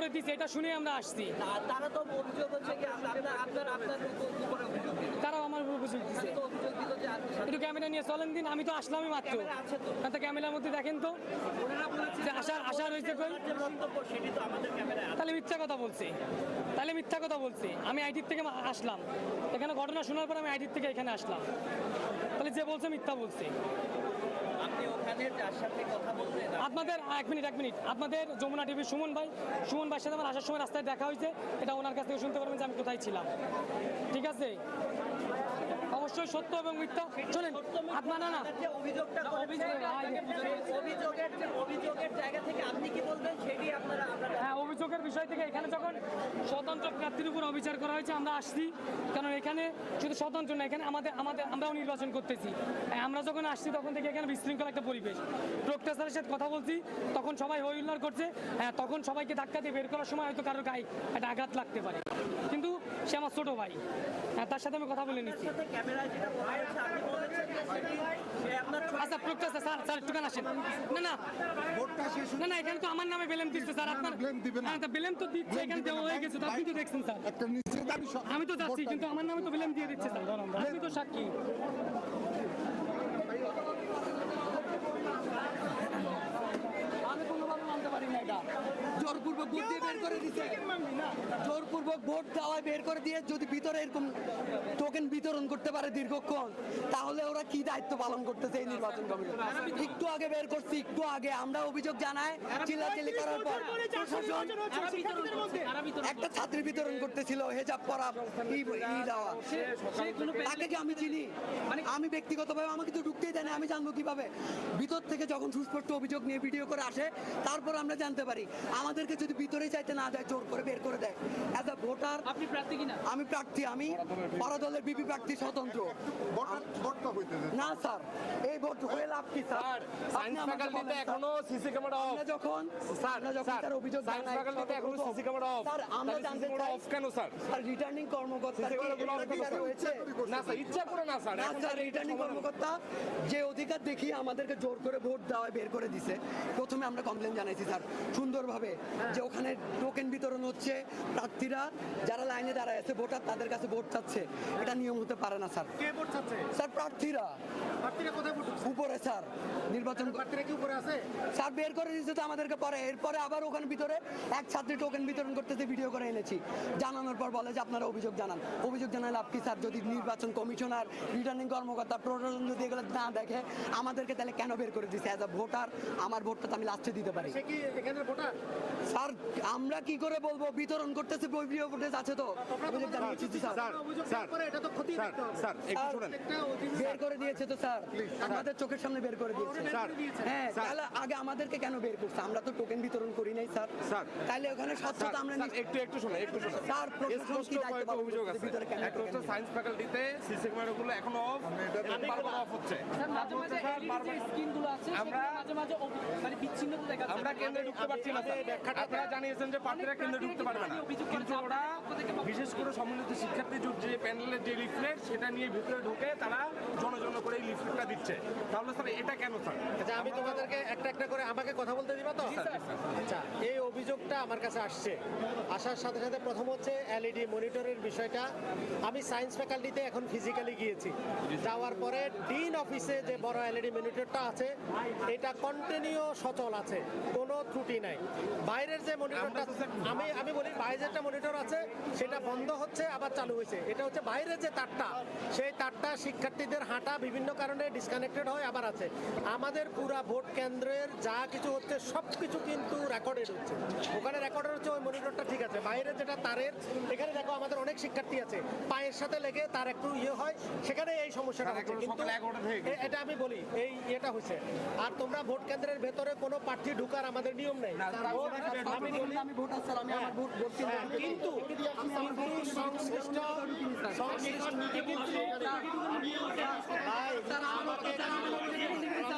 উপরে দিচ্ছে এটা শুনে আমরা আসছি। তারা তো অভিযোগ হচ্ছে কি আপনার আপনার আপনার উপরে অভিযোগ দিল? তারাও আমার উপর অভিযোগ দিচ্ছে একটু ক্যামেরা নিয়ে চলেন দিন আমি তো আসলামই মাত্র। তো। ক্যামেরার মধ্যে দেখেন তো যে আশা আশা রয়েছে তাহলে মিথ্যা কথা বলছি। তাহলে মিথ্যা কথা বলছি। আমি আইটির থেকে আসলাম। এখানে ঘটনা শোনার পর আমি আইটির থেকে এখানে আসলাম। তাহলে যে বলছে মিথ্যা বলছি। আপনাদের এক মিনিট এক মিনিট। আপনাদের যমুনা টিভির সুমন ভাই সুমন ভাইয়ের সাথে আমার আসার সময় রাস্তায় দেখা হয়েছে। এটা ওনার কাছ থেকে শুনতে পারবেন যে আমি কোথায় ছিলাম। ঠিক আছে? অবশ্যই সত্য এবং মিথ্যা। চলেন। আপনার না হ্যাঁ অভিযোগের বিষয় থেকে এখানে যখন স্বতন্ত্র অবিচার করা হয়েছে, আমরা আসছি। কারণ এখানে শুধু স্বতন্ত্র না, এখানে আমাদের আমাদের আমরাও নির্বাচন করতেছি। আমরা যখন আসছি, তখন থেকে এখানে বিশৃঙ্খল একটা পরিবেশ। প্রক্টা স্যারের সাথে কথা বলছি, তখন সবাই হই হুল্লোড় করছে। হ্যাঁ তখন সবাইকে ধাক্কা দিয়ে বের করার সময় হয়তো কারও গায়ে একটা আঘাত লাগতে পারে। কিন্তু সে আমার ছোট ভাই। হ্যাঁ তার সাথে আমি কথা বলে নিচ্ছি। আচ্ছা প্রক্টা স্যার স্যার, একটুখানি আসেন। না না না না এখানে তো আমার নামে বেলেম দিচ্ছে স্যার। আপনার blame দিবে না। হ্যাঁ তো দিচ্ছে এখানে দেওয়া হয়ে গেছে আপনি তো দেখছেন স্যার। একটা নিশ্চিত আমি তো যাচ্ছি কিন্তু আমার নামে তো বিলেম দিয়ে দিচ্ছে স্যার। আমি তো সাক্ষী। আমি কোনোভাবে মানতে পারি না এটা। জোরপূর্বক ভোট বের করে দিছে। জোরপূর্বক ভোট দেওয়ায় বের করে দিয়ে যদি ভিতরে এরকম টোকেন বিতরণ করতে পারে দীর্ঘক্ষণ, তাহলে ওরা কি দায়িত্ব পালন করতেছে এই নির্বাচন কমিশন? একটু আগে বের করছি, একটু আগে। আমরা অভিযোগ জানাই চিল্লাচিল্লি করার পর প্রশাসন একটা ছাত্রী বিতরণ করতেছিল, হেজাব দেওয়া। তাকে কি আমি চিনি? আমি ব্যক্তিগতভাবে আমাকে তো ঢুকতেই দেয় না, আমি জানব কীভাবে? ভিতর থেকে যখন সুস্পষ্ট অভিযোগ নিয়ে ভিডিও করে আসে, তারপর আমরা জানতে পারি। আমাদেরকে যদি ভিতরে চাইতে না দেয়, জোর করে বের করে দেয়। অ্যাজ আ ভোটার আপনি প্রার্থী কিনা? আমি প্রার্থী আমি পরাদলের বিপি প্রার্থী স্বতন্ত্র। না স্যার এই ভোট হয়ে লাভ কি স্যার? এখনও সিসি ক্যামেরা অফ যখন স্যার যখন স্যার অভিযোগ এখনও সিসি ক্যামেরা অফ স্যার আমরা জানতে চাই অফ কেন স্যার? স্যার রিটার্নিং কর্মকর্তা না স্যার ইচ্ছা করে না স্যার। এখন স্যার রিটার্নিং কর্মকর্তা যে অধিকার দেখিয়ে আমাদেরকে জোর করে ভোট দেওয়ায় বের করে দিছে। প্রথমে আমরা কমপ্লেন জানাইছি স্যার। সুন্দরভাবে যে ওখানে টোকেন বিতরণ হচ্ছে প্রার্থীরা যারা লাইনে দাঁড়ায় আছে ভোটার তাদের কাছে ভোট চাচ্ছে এটা নিয়ম হতে পারে না স্যার কে ভোট চাচ্ছে? স্যার প্রার্থীরা। প্রার্থীরা কোথায় উপরে স্যার। নির্বাচন প্রার্থীরা কি উপরে আছে? স্যার বের করে দিচ্ছে তো আমাদেরকে পরে। এরপরে আবার ওখানে ভিতরে এক ছাত্রী টোকেন বিতরণ করতেছে ভিডিও করে এনেছি। জানানোর পর বলে যে আপনারা অভিযোগ জানান। অভিযোগ জানালে কি স্যার? যদি নির্বাচন কমিশনার রিটার্নিং কর্মকর্তা প্রশাসন যদি এগুলো না দেখে আমাদেরকে তাহলে কেন বের করে দিচ্ছে অ্যাজ আ ভোটার আমার ভোটটা তো আমি লাস্টে দিতে পারি। সে কি এখানের ভোটার? স্যার আমরা কি করে বলব? বিতরণ করতেছে ভিডিও ফুটেজ আছে তো। অভিযোগ জানিয়েছি স্যার। স্যার স্যার করে এটা তো ক্ষতি স্যার বের করে দিয়েছে তো স্যার। আমাদের চোখের সামনে বের করে দিয়েছে। হ্যাঁ। তাহলে আগে আমাদেরকে কেন বের করছে? আমরা তো টোকেন বিতরণ করি। স্যার। তাহলে ওখানে স্বচ্ছতা আমরা একটু একটু শুনে একটু শুনে স্যার, প্রশাসন স্পষ্ট কি দায়িত্ব কয়েকটা পালন অভিযোগ আছে একটা হচ্ছে সায়েন্স ফ্যাকাল্টিতে সিসি ক্যামেরাগুলো এখনও অফ বারবার অফ হচ্ছে আমরা- মাঝে মাঝে মানে বিচ্ছিন্নতা দেখা যাচ্ছে। আমরা কেন্দ্রে ঢুকতে পারছি না স্যার। আপনারা জানিয়েছেন যে প্রার্থীরা কেন্দ্রে ঢুকতে পারবে না কিন্তু ওরা বিশেষ করে সম্মিলিত শিক্ষার্থী জোট যে প্যানেলের যে লিফলেট সেটা নিয়ে ভিতরে ঢুকে তারা জনজন করে এই লিফলেটটা দিচ্ছে তাহলে স্যার এটা কেন স্যার? আচ্ছা আমি তোমাদেরকে একটা একটা করে আমাকে কথা বলতে দিবা তো? আচ্ছা এই অভিযোগটা আমার কাছে আসছে। আসার সাথে সাথে প্রথম হচ্ছে এলইডি মনিটরের বিষয়টা। আমি সায়েন্স ফ্যাকাল্টিতে এখন ফিজিক্যালি গিয়েছি। যাওয়ার পরে ডিন অফিসে যে বড় এলইডি মনিটরটা আছে এটা কন্টিনিউ সচল আছে কোনো ত্রুটি নাই। বাইরের যে মনিটরটা আমি আমি বলি বাইরের একটা মনিটর আছে সেটা বন্ধ হচ্ছে আবার চালু হয়েছে। এটা হচ্ছে বাইরের যে তারটা সেই তারটা শিক্ষার্থীদের হাঁটা বিভিন্ন কারণে ডিসকানেক্টেড হয় আবার আছে। আমাদের পুরা ভোট কেন্দ্রের যা কিছু হচ্ছে সব কিছু কিন্তু রেকর্ডেড হচ্ছে। ওখানে রেকর্ডেড হচ্ছে ওই মনিটরটা ঠিক আছে বাইরে যেটা তারের এখানে দেখো আমাদের অনেক শিক্ষার্থী আছে পায়ের সাথে লেগে তার একটু ইয়ে হয় সেখানে এই সমস্যাটা হচ্ছে কিন্তু এটা আমি বলি এই এটা হয়েছে আর তোমরা ভোট কেন্দ্রের ভেতরে কোনো প্রার্থী ঢুকার আমাদের নিয়ম নেই হ্যাঁ, কিন্তু কিন্তু সংশ্লিষ্ট সংশ্লিষ্ট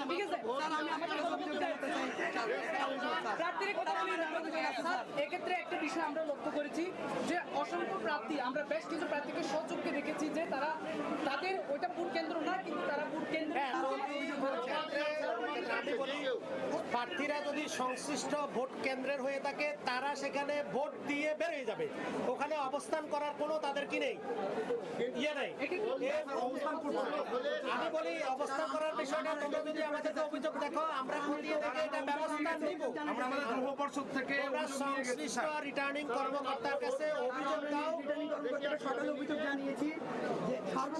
ঠিক আছে স্যার আমি আপনার কাছে অভিযোগ চাই প্রার্থীর কথা বলি না, এক্ষেত্রে একটা বিষয় আমরা লক্ষ্য করেছি যে অসংখ্য প্রার্থী, আমরা বেশ কিছু প্রার্থীকে সচক্ষে দেখেছি যে তারা তাদের ওইটা ভোট কেন্দ্র না, কিন্তু তারা ভোট কেন্দ্র প্রার্থীরা যদি সংশ্লিষ্ট ভোট কেন্দ্রের হয়ে থাকে তারা সেখানে ভোট দিয়ে বেরিয়ে যাবে। ওখানে অবস্থান করার কোনো তাদের কি নেই? ইয়ে নেই। আমি বলি অবস্থান করার বিষয়টা তোমরা যদি আমাদেরকে অভিযোগ দেখো আমরা খতিয়ে দেখে এটা ব্যবস্থা নিব। আমরা আমাদের যুব পর্ষদ থেকে তোমরা অভিযোগ নিয়ে গেছি সংশ্লিষ্ট রিটার্নিং কর্মকর্তার কাছে অভিযোগ দাও। সকালে অভিযোগ জানিয়েছি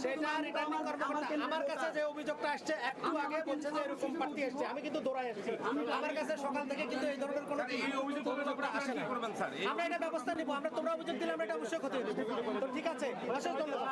সেটা রিটার্নিং কর্মকর্তা। আমার কাছে যে অভিযোগটা আসছে একটু আগে বলছে যে এরকম প্রার্থী এসছে। আমি কিন্তু দৌড়াই এসেছি। আমার কাছে সকাল থেকে কিন্তু এই ধরনের কোনো আসে না কি করবেন স্যার? এই আমরা এটা ব্যবস্থা নিব। আমরা তোমরা অভিযোগ দিলে আমরা এটা অবশ্যই ক্ষতি দেবো তো ঠিক আছে অশেষ ধন্যবাদ।